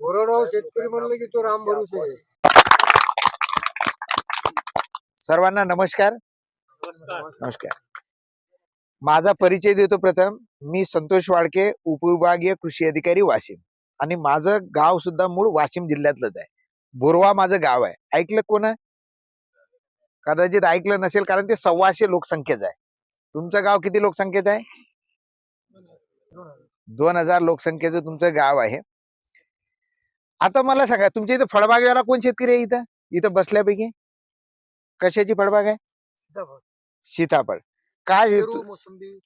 कोरडवाहू शेतकरी म्हणलं की तो राम भरोसे आहे. सर्वांना नमस्कार. नमस्कार. माझा परिचय देतो प्रथम. मी संतोष वाडके उपविभागीय कृषी अधिकारी वाशिम. आणि माझं गाव सुद्धा मूळ वाशिम जिल्ह्यातलंच आहे. बोरवा माझं गाव आहे. ऐकलं कोण? कदाचित ऐकलं नसेल कारण ते सव्वाशे लोकसंख्येच आहे. तुमचं गाव किती लोकसंख्येचं आहे? दोन हजार लोकसंख्येचं तुमचं गाव आहे. आता मला सांगा तुमच्या इथं फळबागेवाला कोण शेतकरी आहे इथं? इथं बसल्यापैकी? कशाची फळबाग आहे? सीताफळ, सीताफळ. काय पेरू, मोसंबी.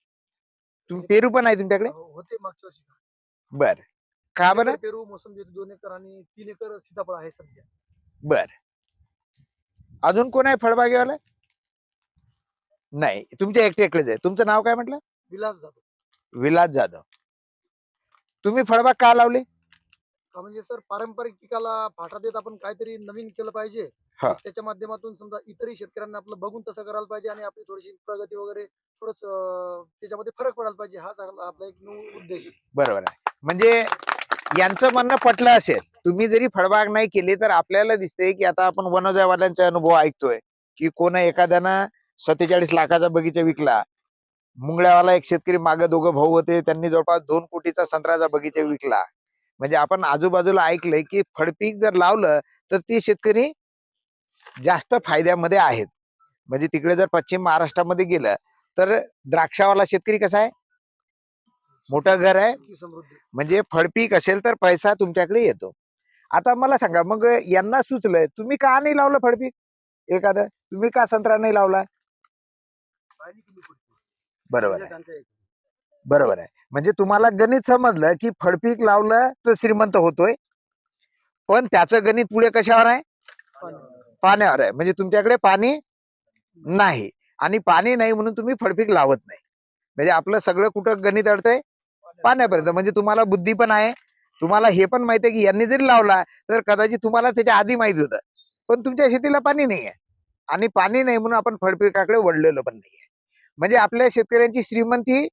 पेरू पण आहे तुमच्याकडे? हो- होते मागच्या वर्षी. बर. का बरं? पेरू मोसंबी दोन एकर आणि तीन एकर सीताफळ आहे सध्या. बर. अजून कोण आहे फळबागेवाला? नाही तुमच्या एकटे एकटेच आहे. तुमचं नाव काय म्हटलं? विलास जातो विलास जाधव. तुम्ही फळबाग का लावली? का म्हणजे सर पारंपरिक पिकाला फाटा देत आपण काहीतरी नवीन केलं पाहिजे. हा. त्याच्या माध्यमातून समजा इतरही शेतकऱ्यांना आपलं बघून तसं करायला पाहिजे आणि आपली थोडीशी प्रगती वगैरे थोडस त्याच्यामध्ये फरक पडायला पाहिजे. हाच आपला आपला एक उद्देश. आहे. बरोबर आहे. म्हणजे यांचं म्हणणं पटलं असेल. तुम्ही जरी फळबाग नाही केली तर आपल्याला दिसते की आता आपण वनोजावाल्यांचा अनुभव ऐकतोय. की कोण एखाद्यानं सत्तेचाळीस लाखाचा बगीचा विकला. मुंगळ्यावाला एक शेतकरी मागे दोघं भाऊ होते. त्यांनी जवळपास दोन कोटीचा संत्र्याचा बगीचा विकला. म्हणजे आपण आजूबाजूला ऐकलंय की फळपीक जर लावलं तर ते शेतकरी जास्त फायद्यामध्ये आहेत. म्हणजे तिकडे जर पश्चिम महाराष्ट्रामध्ये गेलं तर द्राक्षावाला शेतकरी कसा आहे? मोठं घर आहे. म्हणजे फळपीक असेल तर पैसा तुमच्याकडे येतो. आता मला सांगा मग यांना सुचलंय तुम्ही का नाही लावलं फळपीक एखादं तुम्ही का संत्रा नाही लावला. बरोबर म्हणजे आहे त्यांचं एक. बरोबर आहे. म्हणजे तुम्हाला गणित समजलं की फळपीक लावलं तर श्रीमंत होतोय. पण त्याचं गणित पुढे कशावर आहे? पाण्यावर आहे. म्हणजे तुमच्याकडे पाणी नाही. आणि पाणी नाही म्हणून तुम्ही फळपीक लावत नाही. म्हणजे आपलं सगळं कुठं गणित अडतंय? पाण्यापर्यंत. म्हणजे तुम्हाला बुद्धी पण आहे. तुम्हाला हे पण माहिती आहे की यांनी जरी लावला तर कदाचित तुम्हाला त्याच्या आधी माहिती होतं. पण तुमच्या शेतीला पाणी नाही आहे. आणि पाणी नाही म्हणून आपण फळपिकाकडे वळलेलो पण नाही म्हणजे आपल्या शेतकऱ्यांची श्रीमंती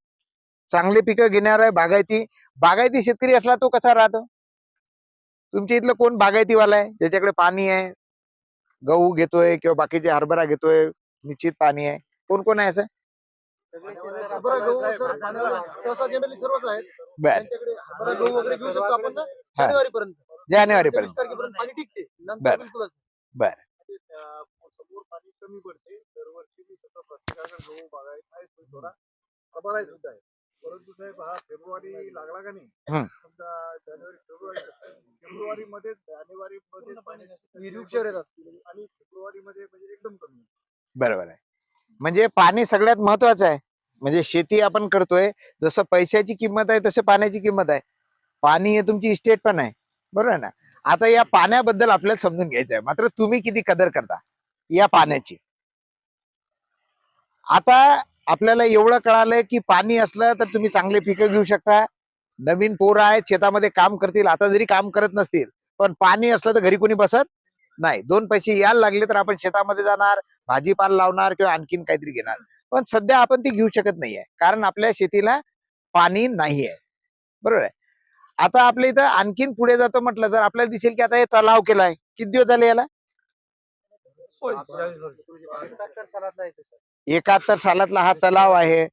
चांगले पिकं घेणार आहे बागायती. बागायती शेतकरी असला तो कसा राहतो? तुमच्या इथलं कोण बागायतीवाला आहे? ज्याच्याकडे पाणी आहे गहू घेतोय किंवा बाकीचे हरभरा घेतोय निश्चित पाणी आहे. कोण कोण आहे असं? सर बर. जानेवारी पर्यंत बर. बर. पाणी कमी पडते दरवर्षी मी स्वतः प्रत्येकाकडे गहू बागायत आहे परंतु साहेब हा फेब्रुवारी लागला का नाही. समजा जानेवारी फेब्रुवारी. फेब्रुवारी मध्ये जानेवारी मध्ये पाणी विरुक्षर येतात आणि फेब्रुवारी मध्ये म्हणजे एकदम कमी. बरोबर आहे. म्हणजे पाणी सगळ्यात महत्वाचं आहे. म्हणजे शेती आपण करतोय जसं पैशाची किंमत आहे तसं पाण्याची किंमत आहे. पाणी हे तुमची इस्टेट पण आहे. बरोबर आहे ना? आता या पाण्याबद्दल आपल्याला समजून घ्यायचं आहे. मात्र तुम्ही किती कदर करता या पाण्याची? आता आपल्याला एवढं कळालंय की पाणी असलं तर तुम्ही चांगले पिकं घेऊ शकता. नवीन पोरं आहेत शेतामध्ये काम करतील. आता जरी काम करत नसतील पण पाणी असलं तर घरी कोणी बसत नाही. दोन पैसे यायला लागले तर आपण शेतामध्ये जाणार भाजीपाला लावणार किंवा आणखीन काहीतरी घेणार. पण सध्या आपण ती घेऊ शकत नाहीये. कारण आपल्या शेतीला पाणी नाही आहे बरोबर आहे? आता आपल्या इथं आणखीन पुढे जातो म्हटलं तर आपल्याला दिसेल की आता हे तलाव केलाय. किती दिवस झाले याला? एकाहत्तर सालातला हा तलाव आहे.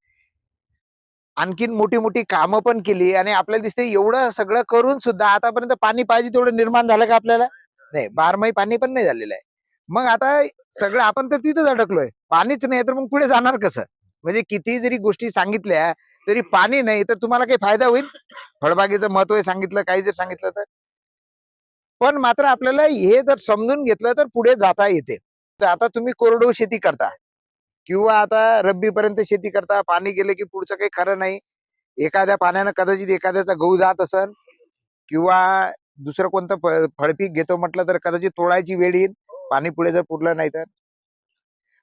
आणखीन मोठी मोठी कामं पण केली आणि आपल्याला दिसते एवढं सगळं करून सुद्धा आतापर्यंत पाणी पाहिजे तेवढं निर्माण झालं का आपल्याला? नाही बारमाही पाणी पण नाही झालेलं आहे. मग आता सगळं आपण तर तिथंच अडकलोय. पाणीच नाही तर मग पुढे जाणार कसं? म्हणजे किती जरी गोष्टी सांगितल्या तरी पाणी नाही तर तुम्हाला काही फायदा होईल? फळबागेचं महत्त्व हे सांगितलं काही जर सांगितलं तर. पण मात्र आपल्याला हे जर समजून घेतलं तर पुढे जाता येते. तर आता तुम्ही कोरडवाहू शेती करता. किंवा आता रब्बी पर्यंत शेती करता पाणी गेले की पुढचं काही खरं नाही. एखाद्या पाण्यानं कदाचित एखाद्याचा गहू जात असन किंवा दुसरं कोणतं फळपीक घेतो म्हटलं तर कदाचित तोडायची वेळ येईल पाणी पुढे जर पुरलं नाही तर.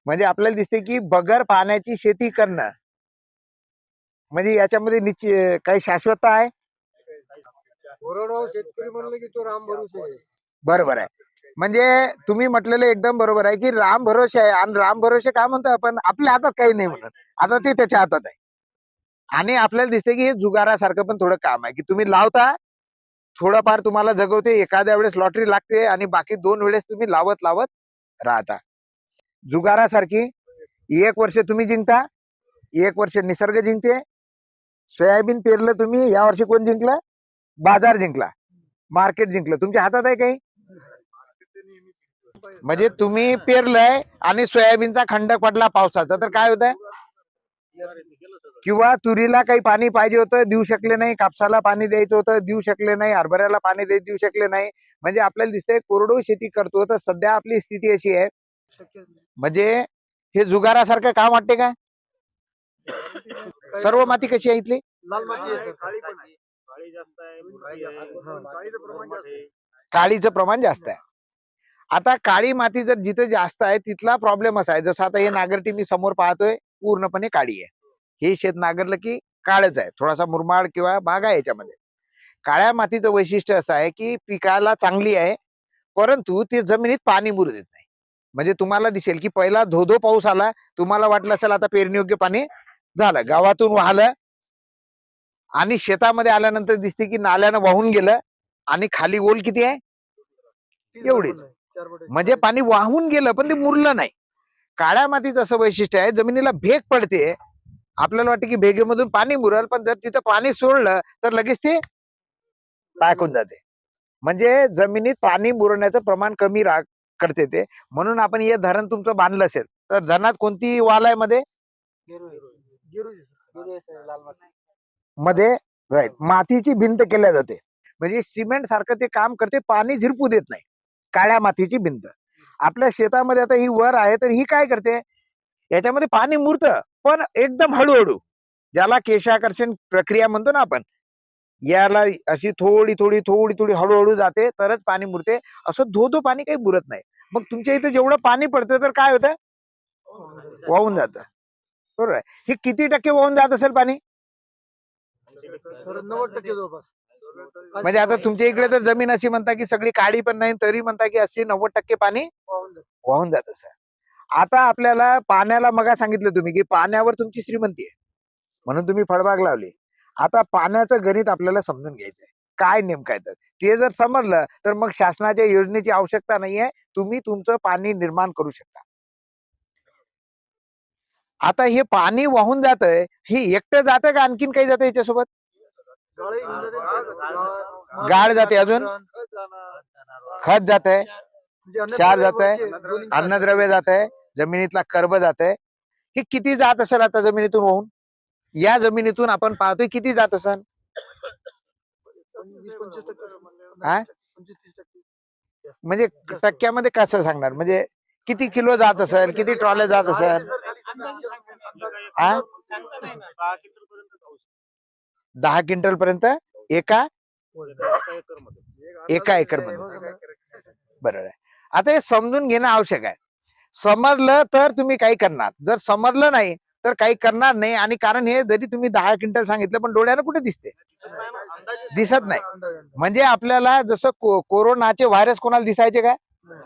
म्हणजे आपल्याला दिसते की बगर पाण्याची शेती करणं. म्हणजे याच्यामध्ये निश्चित काही शाश्वतता आहे? कोरडवाहू शेतकरी म्हणलं की तो राम भरोसे आहे. बरोबर आहे. म्हणजे तुम्ही म्हटलेलं एकदम बरोबर आहे की राम भरोसे आहे आणि राम भरोसे काय म्हणतो आपण? आपल्या हातात काही नाही म्हणत. आता ते त्याच्या हातात आहे. आणि आपल्याला दिसते की हे जुगारासारखं पण थोडं काम आहे. की तुम्ही लावता थोडंफार तुम्हाला जगवते एखाद्या वेळेस लॉटरी लागते आणि बाकी दोन वेळेस तुम्ही लावत लावत राहता. जुगारासारखी एक वर्ष तुम्ही जिंकता एक वर्ष निसर्ग जिंकते. सोयाबीन पेरलं तुम्ही या वर्षी कोण जिंकलं? बाजार जिंकला. मार्केट जिंकलं. तुमच्या हातात आहे काही? म्हणजे तुम्ही पेरलंय आणि सोयाबीनचा खंड पडला पावसाचा तर काय होत किंवा तुरीला काही पाणी पाहिजे होतं देऊ शकले नाही कापसाला पाणी द्यायचं होतं देऊ शकले नाही हरभऱ्याला पाणी दे देऊ शकले नाही म्हणजे आपल्याला दिसतंय कोरडो शेती करतो तर सध्या आपली स्थिती अशी आहे. म्हणजे हे जुगारासारखं काम वाटते का सर्व माती कशी आहे इथली लाल माती आहे सर. काळी पण आहे. काळी जास्त आहे काळी मुरकी जास्त आहे, आहे. मुरमाड काळीचं प्रमाण जास्त आहे आता काळी माती जर जिथे जास्त आहे तिथला प्रॉब्लेम असा आहे. जसं आता हे नागरटी मी समोर पाहतोय पूर्णपणे काळी आहे. हे शेत नागरलं की काळच आहे. थोडासा मुरमाड किंवा भाग आहे याच्यामध्ये. काळ्या मातीचं वैशिष्ट्य असं आहे की पिकाला चांगली आहे परंतु ते जमिनीत पाणी मुरू देत नाही. म्हणजे तुम्हाला दिसेल की पहिला धोधो पाऊस आला तुम्हाला वाटलं असेल आता पेरणीयोग्य पाणी झालं. गावातून वाहलं आणि शेतामध्ये आल्यानंतर दिसते की नाल्यानं वाहून गेलं आणि खाली ओल किती आहे? एवढीच. म्हणजे पाणी वाहून गेलं पण ते मुरलं नाही. काळ्या मातीचं असं वैशिष्ट्य आहे जमिनीला भेग पडते आपल्याला वाटतं की भेगेमधून पाणी मुरल पण जर तिथं पाणी सोडलं तर लगेच ते टाकून जाते. म्हणजे जमिनीत पाणी मुरण्याचं प्रमाण कमी रा करते ते. म्हणून आपण हे धरण तुमचं बांधलं असेल तर धरणात कोणती वाल आहे मध्ये. मध्ये? राईट मातीची भिंत केल्या जाते. म्हणजे सिमेंट सारखं ते काम करते पाणी झिरपू देत नाही. काळ्या मातीची भिंत आपल्या शेतामध्ये आता ही वर आहे तर ही काय करते? याच्यामध्ये पाणी मुरतं पण एकदम हळूहळू. ज्याला केशाकर्षण प्रक्रिया म्हणतो ना आपण याला अशी थोडी थोडी थोडी थोडी हळूहळू जाते तरच पाणी मुरते. असं धो धो पाणी काही मुरत नाही. मग तुमच्या इथे जेवढं पाणी पडतं तर काय होतं? वाहून जात. बरोबर आहे. हे किती टक्के वाहून जात असेल पाणी? नव्वद टक्के जवळपास. म्हणजे आता तुमच्या इकडे तर जमीन अशी म्हणता की सगळी काळी पण नाही तरी म्हणता की अस्सी नव्वद टक्के पाणी वाहून जातं. जात असं आता आपल्याला पाण्याला मगा सांगितलं तुम्ही की पाण्यावर तुमची श्रीमंती आहे. म्हणून तुम्ही फळबाग लावली. आता पाण्याचं गणित आपल्याला समजून घ्यायचंय. काय नेमकं आहे तर? ते जर समजलं तर मग शासनाच्या योजनेची आवश्यकता नाहीये. तुम्ही तुमचं पाणी निर्माण करू शकता. आता हे पाणी वाहून जातंय हे एकटं जातं का आणखीन काही जातं याच्यासोबत? घेऊन जाते. जाते. अजून? खत जात आहे म्हणजे अन्नद्रव्य क्षार जातंय, वरचे दोन्ही अन्नद्रव्य जात. आहे जमिनीतला कर्ब जात. आहे हे किती जात असेल आता जमिनीतून वाहून? या जमिनीतून आपण पाहतोय किती जात असेल? म्हणजे टक्क्यामध्ये कसं सांगणार? म्हणजे किती किलो जात असेल किती ट्रॉले जात असेल? हा? दहा क्विंटल पर्यंत एका एका एकरमध्ये. हो. बरोबर आहे. आता हे समजून घेणं आवश्यक आहे. समजलं तर तुम्ही काही करणार. जर समजलं नाही तर काही करणार नाही आणि कारण हे जरी तुम्ही दहा क्विंटल सांगितलं पण डोळ्यानं कुठे दिसते? दिसत नाही. म्हणजे आपल्याला जसं को- कोरोनाचे व्हायरस कोणाला दिसायचे का नाही.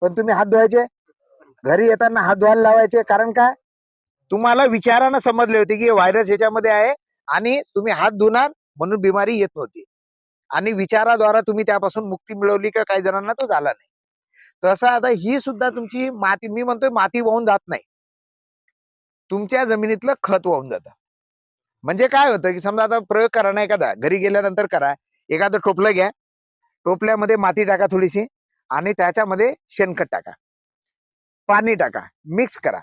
पण तुम्ही हात धुवायचे? घरी येताना हात धुवायला लावायचे. कारण काय? तुम्हाला विचारानं समजले होते की व्हायरस याच्यामध्ये आहे. आणि तुम्ही हात धुणार म्हणून बिमारी येत नव्हती. आणि विचाराद्वारा तुम्ही त्यापासून मुक्ती मिळवली का काही जणांना तो झाला नाही. तसं आता ही सुद्धा तुमची माती मी म्हणतोय माती वाहून जात नाही. तुमच्या जमिनीतलं खत वाहून जातं. म्हणजे काय होतं की समजा आता प्रयोग करा ना एखादा घरी गेल्यानंतर करा. एखादं टोपलं घ्या. टोपल्यामध्ये माती टाका थोडीशी आणि त्याच्यामध्ये शेणखत टाका. पाणी टाका. मिक्स करा.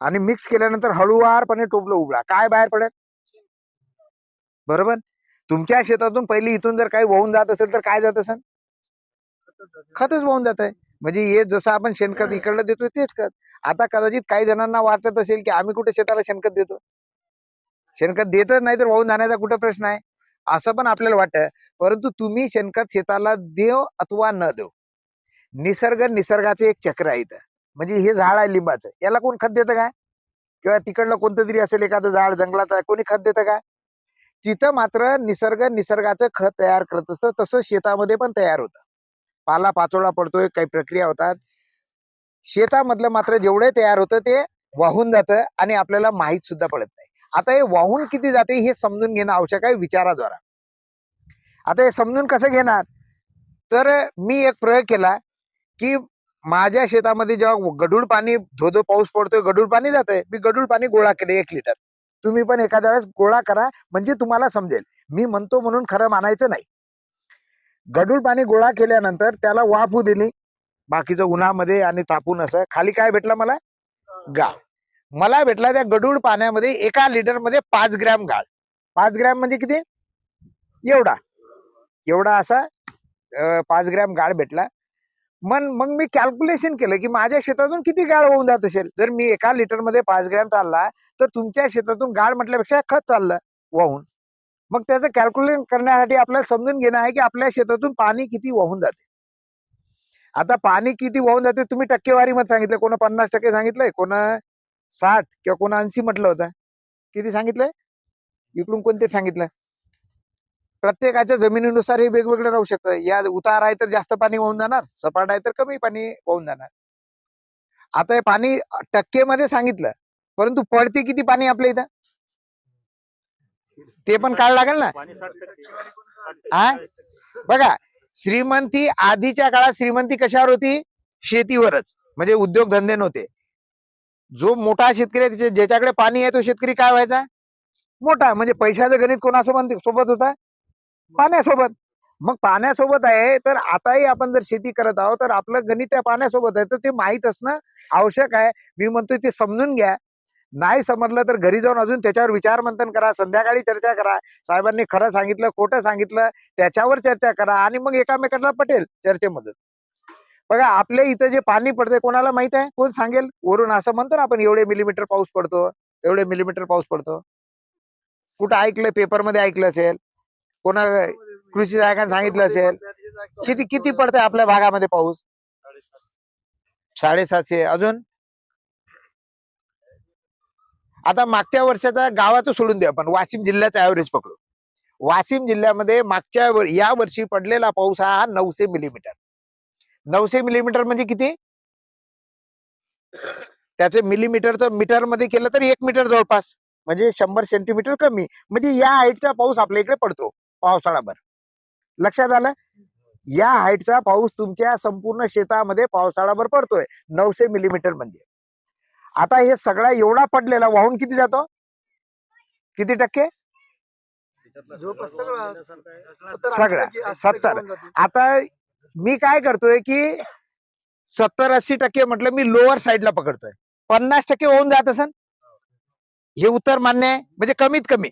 आणि मिक्स केल्यानंतर हळूवारपणे टोपलं उघडा. काय बाहेर पडेल बरोबर? तुमच्या शेतातून पहिले इथून जर काही वाहून जात असेल तर काय जात असेल? खतच वाहून जात आहे. म्हणजे हे जसं आपण शेणखत इकडलं देतोय तेच खत. आता कदाचित काही जणांना वाटत असेल की आम्ही कुठे शेताला शेणखत देतो? शेणखत देतच नाही तर वाहून जाण्याचा कुठं प्रश्न आहे? असं पण आपल्याला वाटतं. परंतु तुम्ही शेणखत शेताला देव अथवा न देव. निसर्ग निसर्गाचे एक चक्र आहे इथं. म्हणजे हे झाड आहे लिंबाचं. याला कोण खत देतं काय? किंवा तिकडलं कोणतं तरी असेल एखादं झाड जंगलात आहे कोणी खत देतं काय? तिथं मात्र निसर्ग निसर्गाचं खत तयार करत असतं. तसं शेतामध्ये पण तयार होतं. पाला पाचोळा पडतोय काही प्रक्रिया होतात. शेतामधलं मात्र जेवढे तयार होतं ते वाहून जातं आणि आपल्याला माहीत सुद्धा पडत नाही. आता हे वाहून किती जाते हे समजून घेणं आवश्यक आहे विचाराद्वारा. आता हे समजून कसं घेणार? तर मी एक प्रयोग केला की माझ्या शेतामध्ये जेव्हा गडूळ पाणी धोधो पाऊस पडतोय गडूळ पाणी जातंय. मी गडूळ पाणी गोळा केले एक लिटर. तुम्ही पण एखाद्या वेळेस गोळा करा म्हणजे तुम्हाला समजेल. मी म्हणतो म्हणून खरं मानायचं नाही. गडूळ पाणी गोळा केल्यानंतर त्याला वाफू दिली. बाकीचं उन्हामध्ये आणि तापून असं. खाली काय भेटलं मला? गाळ. मला भेटला त्या गडूळ पाण्यामध्ये एका लिटरमध्ये पाच ग्रॅम गाळ. पाच ग्रॅम म्हणजे किती? एवढा. एवढा असा पाच ग्रॅम गाळ भेटला. मग मग मी कॅल्क्युलेशन केलं की माझ्या शेतातून किती गाळ होऊन जात असेल? जर मी एका लिटरमध्ये पाच ग्रॅम चालला तर तुमच्या शेतातून गाळ म्हटल्यापेक्षा खत चाललं वाहून. मग त्याचं कॅल्क्युलेशन करण्यासाठी आपल्याला समजून घेणं आहे की आपल्या शेतातून पाणी किती वाहून जाते. आता पाणी किती वाहून जाते तुम्ही टक्केवारी मध्ये सांगितलं. कोण पन्नास टक्के सांगितलंय कोण साठ किंवा कोण ऐंशी म्हटलं होतं. किती सांगितलंय? इकडून कोणते सांगितलं? प्रत्येकाच्या जमिनीनुसार हे वेगवेगळं राहू शकतं. या उतार आहे तर जास्त पाणी वाहून जाणार सपाट आहे तर कमी पाणी वाहून जाणार. आता हे पाणी टक्केमध्ये सांगितलं परंतु पडते किती पाणी आपल्या इथं? ते पण काढ लागेल ना. हा? बघा श्रीमंती आधीच्या काळात श्रीमंती कशावर होती? शेतीवरच. म्हणजे उद्योगधंदे नव्हते. जो मोठा शेतकरी ज्याच्याकडे पाणी आहे तो शेतकरी काय व्हायचा? मोठा. म्हणजे पैशाचं गणित कोणासोबत सोबत होता? पाण्यासोबत. मग पाण्यासोबत आहे तर आताही आपण जर शेती करत आहोत तर आपलं गणित त्या पाण्यासोबत आहे. तर ते माहीत असणं आवश्यक आहे. मी म्हणतोय ते समजून घ्या. नाही समजलं तर घरी जाऊन अजून त्याच्यावर विचार मंथन करा संध्याकाळी चर्चा करा. साहेबांनी खरं सांगितलं खोटं सांगितलं त्याच्यावर चर्चा करा आणि मग एकामेकांना पटेल चर्चेमधून बघा आपल्या इथं जे पाणी पडते कोणाला माहीत आहे? कोण सांगेल? वरून असं म्हणतो ना आपण एवढे मिलीमीटर पाऊस पडतो एवढे मिलीमीटर पाऊस पडतो. कुठं ऐकलं पेपरमध्ये ऐकलं असेल? कोणा कृषी सहायकाने सांगितलं असेल किती किती पडतंय आपल्या भागामध्ये पाऊस? साडेसात. साडेसातशे. अजून? आता मागच्या वर्षाचा गावाचं सोडून दे आपण वाशिम जिल्ह्याचा ऍव्हरेज पकडू. वाशिम जिल्ह्यामध्ये मागच्या या वर्षी पडलेला पाऊस हा नऊशे मिलीमीटर नऊशे मिलीमीटर म्हणजे किती? त्याचे मिलीमीटरचं मीटरमध्ये केलं तर एक मीटर जवळपास. म्हणजे शंभर सेंटीमीटर कमी. म्हणजे या हाईटचा पाऊस आपल्या इकडे पडतो. पावसाळाभर लक्षात आलं? या हाईटचा पाऊस तुमच्या संपूर्ण शेतामध्ये पावसाळाभर पडतोय नऊशे मिलीमीटर म्हणजे आता हे सगळा एवढा पडलेला वाहून किती जातो? किती टक्के? सगळा. सत्तर. आता मी काय करतोय की सत्तर अस्सी टक्के म्हटलं मी लोअर साईडला पकडतोय. पन्नास टक्के होऊन जात असेल हे उत्तर मान्य आहे? म्हणजे कमीत कमी.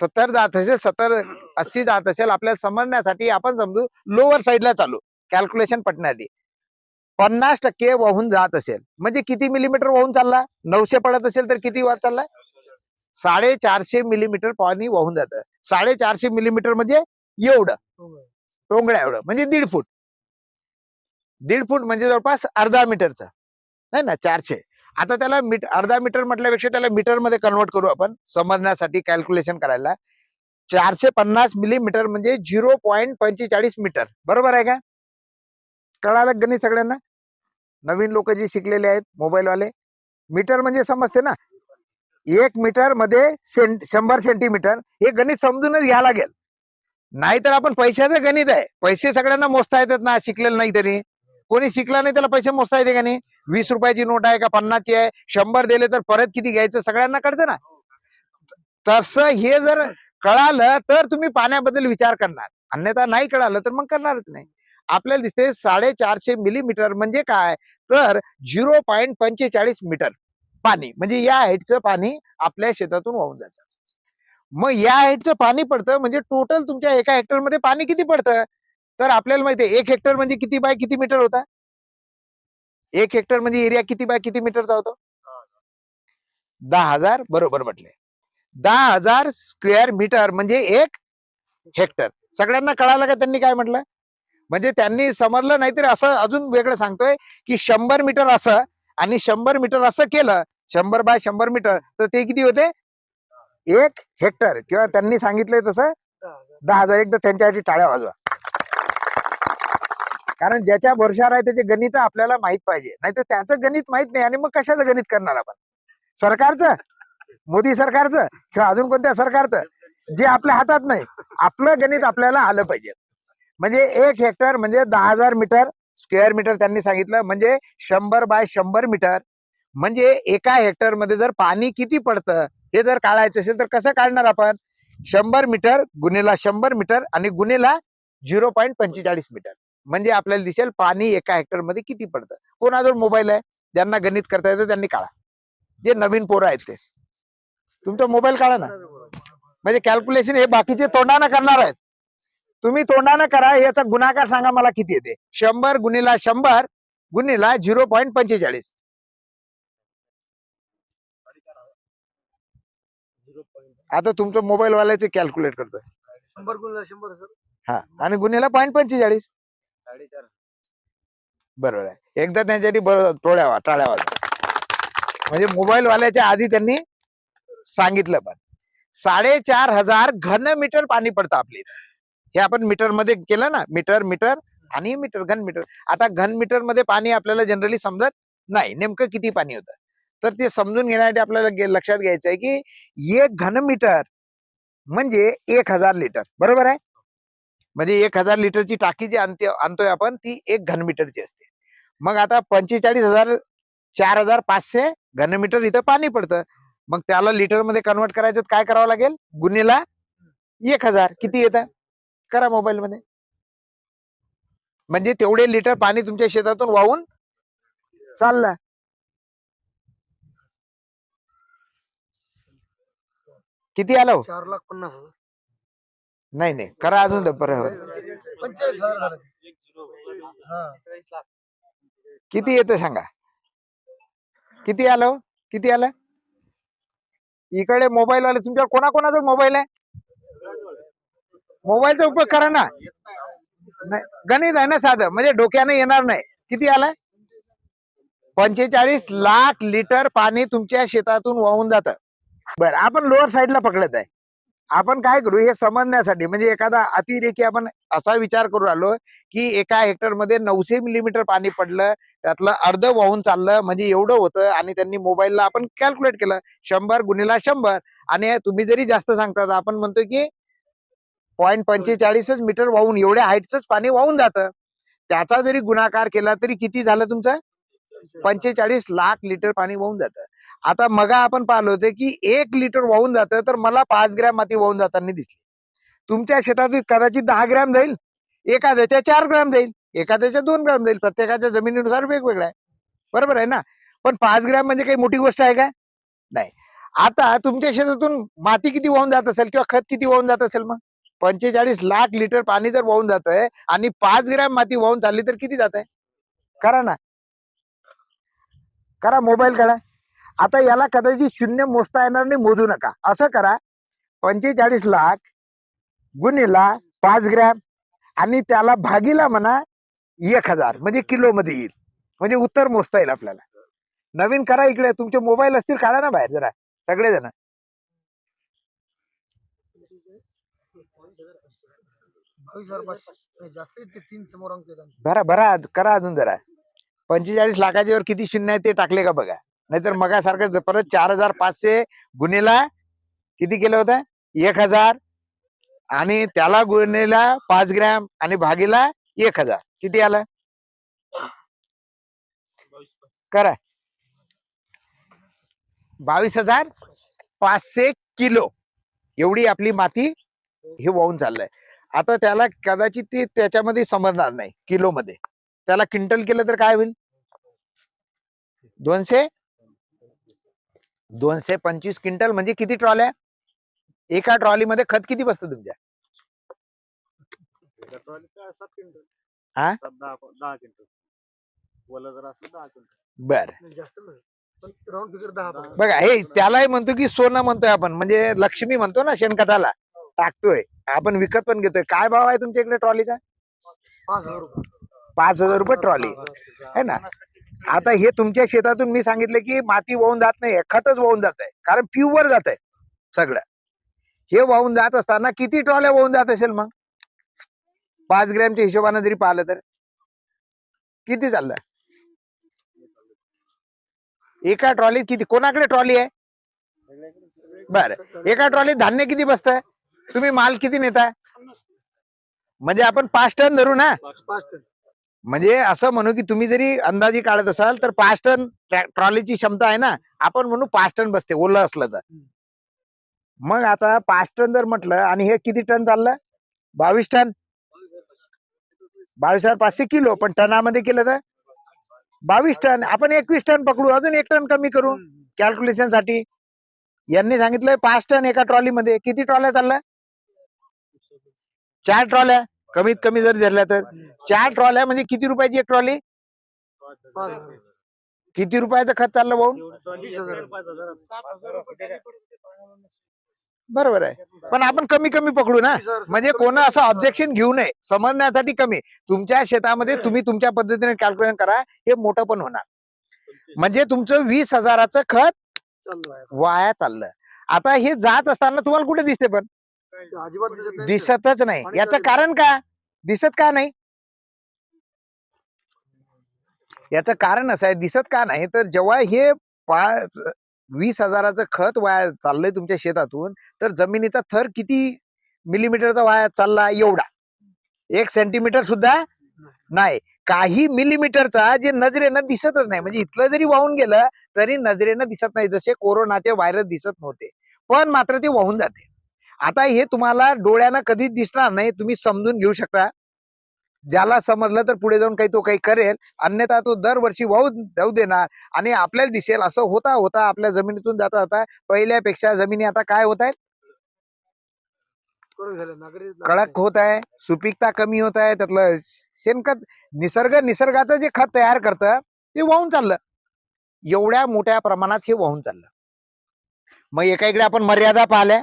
सत्तर जात असेल सत्तर अस्सी जात असेल आपल्याला समजण्यासाठी आपण समजू लोअर साईडला चालू. कॅल्क्युलेशन पटण्याआधी. पन्नास टक्के वाहून जात असेल. म्हणजे किती मिलीमीटर वाहून चालला? नऊशे पडत असेल तर किती वाहत चालला? साडेचारशे मिलीमीटर पाणी वाहून जातं. साडेचारशे मिलीमीटर म्हणजे एवढं. टोंगळ्या एवढं. म्हणजे दीड फूट. दीड फूट म्हणजे जवळपास अर्धा मीटरचं. नाही ना? चारशे. आता त्याला मीट अर्धा मीटर म्हटल्यापेक्षा त्याला मीटरमध्ये कन्वर्ट करू आपण. समजण्यासाठी कॅल्क्युलेशन करायला. चारशे पन्नास मिलीमीटर म्हणजे झिरो पॉईंट पंचेचाळीस मीटर. बरोबर आहे का? कळालं गणित सगळ्यांना? नवीन लोक जी शिकलेले आहेत मोबाईल वाले मीटर म्हणजे समजते ना? एक मीटरमध्ये सेंट शंभर सेंटीमीटर हे गणित समजूनच घ्या लागेल. नाहीतर आपण पैशाचं गणित आहे. पैसे सगळ्यांना मोजता येतात ना? शिकलेलं नाही तरी. कोणी शिकला नाही त्याला पैसे मोजता येते का नाही? वीस रुपयाची नोट आहे का पन्नासची आहे? शंभर दिले तर परत किती घ्यायचं? सगळ्यांना कळतं ना? तसं हे जर कळालं तर तुम्ही पाण्याबद्दल विचार करणार. अन्यथा नाही कळालं तर मग करणारच नाही. आपल्याला दिसते साडेचारशे मिलीमीटर म्हणजे काय? तर झिरो पॉईंट पंचेचाळीस मीटर पाणी. म्हणजे या हाईटचं पाणी आपल्या शेतातून वाहून जातं. मग या हाईटचं पाणी पडतं म्हणजे टोटल तुमच्या एका हेक्टरमध्ये पाणी किती पडतं? तर आपल्याला माहिती आहे एक हेक्टर म्हणजे किती बाय किती मीटर होता? एक हेक्टर म्हणजे एरिया किती बाय किती मीटरचा होतो? दहा हजार बरोबर म्हटले. दहा हजार स्क्वेअर मीटर म्हणजे एक हेक्टर सगळ्यांना कळालं का त्यांनी काय म्हटलं? म्हणजे त्यांनी समजलं नाही तर असं अजून वेगळं सांगतोय की शंभर मीटर असं आणि शंभर मीटर असं केलं शंभर बाय शंभर मीटर तर ते किती होते? एक हेक्टर किंवा त्यांनी सांगितलंय तसं दहा हजार एकदा त्यांच्यासाठी टाळ्या वाजवा. कारण ज्याच्या भरोशावर आहे त्याचे गणित आपल्याला माहीत पाहिजे. नाही तर त्याचं गणित माहीत नाही आणि मग कशाचं गणित करणार आपण? सरकारचं? मोदी सरकारचं? किंवा अजून कोणत्या सरकारचं? जे आपल्या हातात नाही. आपलं गणित आपल्याला आलं पाहिजे. म्हणजे एक हेक्टर म्हणजे दहा हजार मीटर स्क्वेअर मीटर त्यांनी सांगितलं. म्हणजे शंभर बाय शंभर मीटर. म्हणजे एका हेक्टरमध्ये जर पाणी किती पडतं हे जर काढायचं असेल तर कसं काढणार आपण? शंभर मीटर गुन्हेला शंभर मीटर आणि गुन्हेला झिरो पॉईंट पंचेचाळीस मीटर. म्हणजे आपल्याला दिसेल पाणी एका हेक्टरमध्ये किती पडतं? कोणाजवळ मोबाईल आहे? ज्यांना गणित करता येतं त्यांनी काढा. जे नवीन पोरं आहेत ते. तुमचा मोबाईल काढा ना. म्हणजे कॅल्क्युलेशन हे बाकीचे तोंडानं करणार आहेत. तुम्ही तोंडानं करा याचा गुणाकार सांगा मला किती येते? शंभर गुणिला शंभर गुणिला झिरो पॉईंट पंचेचाळीस. आता तुमचं मोबाईल वाल्याचे कॅल्क्युलेट करतोय. शंभर गुणिले शंभर हा. आणि गुन्हेला पॉईंट पंचेचाळीस. साडेचार बरोबर आहे. एकदा त्यांच्यासाठी बरोबर टोळ्या टाळ्या म्हणजे मोबाईल वाल्याच्या आधी त्यांनी सांगितलं पण. साडेचार हजार घन मीटर पाणी पडतं आपली हे आपण मीटरमध्ये केलं ना मीटर मीटर आणि मीटर घन मीटर. आता घन मीटरमध्ये पाणी आपल्याला जनरली समजत नाही. नेमकं किती पाणी होतं? तर ते समजून घेण्यासाठी आपल्याला लक्षात घ्यायचं आहे की एक घन मीटर म्हणजे एक हजार लिटर. बरोबर आहे? म्हणजे एक हजार लिटरची टाकी जी आणते आणतोय आपण ती एक घनमीटरची असते. मग आता पंचेचाळीस हजार चार हजार पाचशे घनमीटर इथं पाणी पडतं. मग त्याला लिटरमध्ये कन्वर्ट करायचं तर काय करावं लागेल? गुन्हेला एक हजार किती येतं? करा मोबाईल मध्ये म्हणजे तेवढे लिटर पाणी तुमच्या शेतातून वाहून चाललं. किती आलो हो? चार लाख पन्नास हजार. नाही नाही. करा अजून बरं पंचेचाळीस हजार झाले. एक झिरो हा. किती येतं सांगा? किती आलं हो? किती आलं? इकडे मोबाईल वाले तुमच्या कोणाकोणाचा मोबाईल आहे? मोबाईलचा उपयोग करा ना. नाही गणित आहे ना साधं. म्हणजे डोक्याने येणार नाही. किती आलं पंचेचाळीस लाख लिटर पाणी तुमच्या शेतातून वाहून जातं. बरं आपण लोअर साईडला पकडत आहे. आपण काय करू हे समजण्यासाठी म्हणजे एखादा अतिरेकी आपण असा विचार करू आलो की एका हेक्टरमध्ये नऊशे मिलीमीटर पाणी पडलं त्यातलं अर्ध वाहून चाललं म्हणजे एवढं होतं आणि त्यांनी मोबाईलला आपण कॅल्क्युलेट केलं शंभर गुणिला शंभर. आणि तुम्ही जरी जास्त सांगता तर आपण म्हणतो की पॉईंट पंचेचाळीसच मीटर वाहून एवढ्या हाईटच पाणी वाहून जातं. त्याचा जरी गुणाकार केला तरी किती झालं तुमचं? पंचेचाळीस लाख लिटर पाणी वाहून जातं. आता मगा आपण पाहिलं होतं की एक लिटर वाहून जातं तर मला पाच ग्रॅम माती वाहून जाताना दिसली. तुमच्या शेतात कदाचित दहा ग्रॅम जाईल एखाद्याच्या चार ग्रॅम जाईल एखाद्याच्या दोन ग्रॅम जाईल प्रत्येकाच्या जमिनीनुसार वेगवेगळा आहे. बरोबर आहे ना? पण पाच ग्रॅम म्हणजे काही मोठी गोष्ट आहे का? नाही. आता तुमच्या शेतातून माती किती वाहून जात असेल किंवा खत किती वाहून जात असेल मग? पंचेचाळीस लाख लिटर पाणी जर वाहून जात आहे आणि पाच ग्रॅम माती वाहून चालली तर किती जात आहे करा ना. करा मोबाईल करा आता याला कदाचित शून्य मोजता येणार नाही मोजू नका. असं करा पंचेचाळीस लाख गुणिला पाच ग्रॅम आणि त्याला भागीला म्हणा एक हजार म्हणजे किलो मध्ये येईल. म्हणजे उत्तर मोजता येईल आपल्याला. नवीन करा इकडे तुमचे मोबाईल असतील काढा ना बाहेर जरा सगळेजण. भरा भरा अज- करा अजून जरा. पंचेचाळीस लाखाच्या वर किती शून्य आहे ते टाकले का बघा. नाहीतर मगासारखं परत चार हजार पाचशे गुन्हेला किती केलं होतं? एक हजार. आणि त्याला गुन्हेला पाच ग्रॅम आणि भागीला एक हजार. किती आलं? करा. बावीस हजार पाचशे किलो. एवढी आपली माती हे वाहून चाललंय. आता त्याला कदाचित ते त्याच्यामध्ये समजणार नाही किलो मध्ये त्याला क्विंटल केलं तर काय होईल? दोनशे दोनशे पंचवीस क्विंटल म्हणजे किती ट्रॉल्या? एका ट्रॉलीमध्ये खत किती बसतं तुमच्या? एका ट्रॉली काय सात क्विंटल. हा? सात दहा दहा क्विंटल. ओलं जर असलं दहा क्विंटल. बर. नाही, जास्त नाही. पण राऊंड फिगर दहा दहा. पकडा. बघा हे त्यालाही म्हणतो की सोनं म्हणतोय आपण. म्हणजे लक्ष्मी म्हणतो ना शेणखताला. टाकतोय. आपण विकत पण घेतोय. काय भाव आहे तुमच्या इकडे ट्रॉलीचा? पाच हजार रुपये. पाच हजार रुपये ट्रॉली. है ना? आता हे तुमच्या शेतातून मी सांगितलं की माती वाहून जात नाही खतच वाहून जात आहे कारण प्युअर जात आहे सगळं. हे वाहून जात असताना किती ट्रॉल्या वाहून जात असेल मग? पाच ग्रॅमच्या हिशोबाने जरी पाहिलं तर. किती चाललं? एका ट्रॉलीत किती? कोणाकडे ट्रॉली आहे? बर. एका ट्रॉलीत धान्य किती बसत तुम्ही माल किती नेताय? म्हणजे आपण पाच टन धरू ना? पाच टन. म्हणजे असं म्हणू की तुम्ही जरी अंदाजे काढत असाल तर पाच टन ट्रॅ- ट्रॉलीची क्षमता आहे ना आपण म्हणू पाच टन बसते ओलं असलं तर. मग आता पाच टन जर म्हटलं आणि हे किती टन चाललं? बावीस टन. बावीस हजार पाचशे किलो पण टनामध्ये केलं तर? बावीस टन. आपण एकवीस टन पकडू अजून एक टन कमी करू. कॅल्क्युलेशनसाठी यांनी सांगितलंय पाच टन एका ट्रॉलीमध्ये. किती ट्रॉल्या चालल्या? चार ट्रॉल्या. कमीत कमी जर धरल्या तर. चार ट्रॉल्या म्हणजे किती रुपयाची एक ट्रॉली किती रुपयाचं खत चाललं भाऊ? बरोबर आहे. पण आपण कमी कमी पकडू ना. म्हणजे कोण असं ऑब्जेक्शन घेऊ नये. समजण्यासाठी कमी. तुमच्या शेतामध्ये तुम्ही तुमच्या पद्धतीने कॅल्क्युलेशन करा. हे मोठं पण होणार. म्हणजे तुमचं वीस हजाराचं खत वाया चाललं. आता हे जात असताना तुम्हाला कुठे दिसते पण? अजिबात दिसतच नाही. याचं कारण का? दिसत का नाही? याचं कारण असं आहे दिसत का नाही? तर जेव्हा हे पाच वीस हजाराचं खत वाया चाललंय तुमच्या शेतातून तर जमिनीचा थर किती मिलीमीटरचा वाया चालला एवढा? एक सेंटीमीटर सुद्धा नाही. काही मिलीमीटरचा जे नजरेनं दिसतच नाही. म्हणजे इथलं जरी वाहून गेलं तरी नजरेनं दिसत नाही. जसे कोरोनाचे व्हायरस दिसत नव्हते. पण मात्र ते वाहून जाते. आता हे तुम्हाला डोळ्यानं कधीच दिसणार नाही तुम्ही समजून घेऊ शकता. ज्याला समजलं तर पुढे जाऊन काही तो काही करेल. अन्यथा तो दरवर्षी वाहू जाऊ देणार. आणि आपल्याला दिसेल असं होता होता आपल्या जमिनीतून जाता जाता पहिल्यापेक्षा जमिनी आता काय होत आहेत? कडक होत आहे सुपीकता कमी होत आहे त्यातलं शेणखत निसर्ग निसर्गाचं जे खत तयार करतं ते वाहून चाललं. एवढ्या मोठ्या प्रमाणात हे वाहून चाललं. मग एका इकडे आपण मर्यादा पाहिल्या.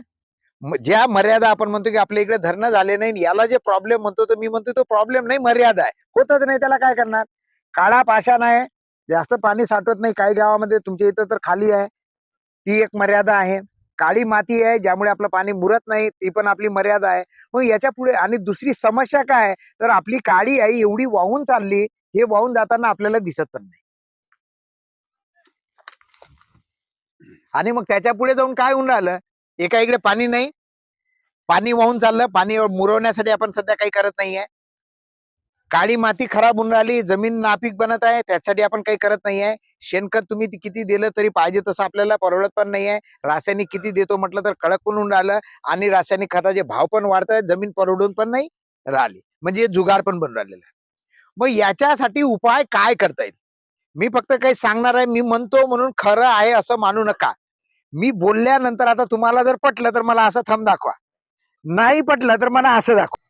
ज्या मर्यादा आपण म्हणतो की आपल्या इकडे धरणं झाले नाही याला जे प्रॉब्लेम म्हणतो तर मी म्हणतो तो प्रॉब्लेम नाही मर्यादा आहे. होतच नाही त्याला काय करणार? काळा पाषाण आहे जास्त पाणी साठवत नाही काही गावामध्ये तुमच्या इथं तर खाली आहे. ती एक मर्यादा आहे. काळी माती आहे ज्यामुळे आपलं पाणी मुरत नाही ती पण आपली मर्यादा आहे. मग याच्यापुढे आणि दुसरी समस्या काय आहे? तर आपली काळी आई एवढी वाहून चालली हे वाहून जाताना आपल्याला दिसत पण नाही. आणि मग त्याच्या पुढे जाऊन काय होऊन राहिलं? एका इकडे पाणी नाही. पाणी वाहून चाललं पाणी मुरवण्यासाठी आपण सध्या काही करत नाहीये. काळी माती खराब होऊन राहिली जमीन नापीक बनत आहे त्यासाठी आपण काही करत नाहीये. शेणखत तुम्ही किती दिलं तरी पाहिजे तसं आपल्याला परवडत पण नाहीये. रासायनिक किती देतो म्हटलं तर कडक पण होऊन राहिलं आणि रासायनिक खताचे भाव पण वाढत आहेत जमीन परवडून पण नाही राहिली. म्हणजे जुगार पण बनून राहिलेला आहे. मग याच्यासाठी उपाय काय करता येईल? मी फक्त काही सांगणार आहे मी म्हणतो म्हणून खरं आहे असं मानू नका. मी बोलल्यानंतर आता तुम्हाला जर पटलं तर मला असं थंब दाखवा. नाही पटलं तर मला असं दाखवा.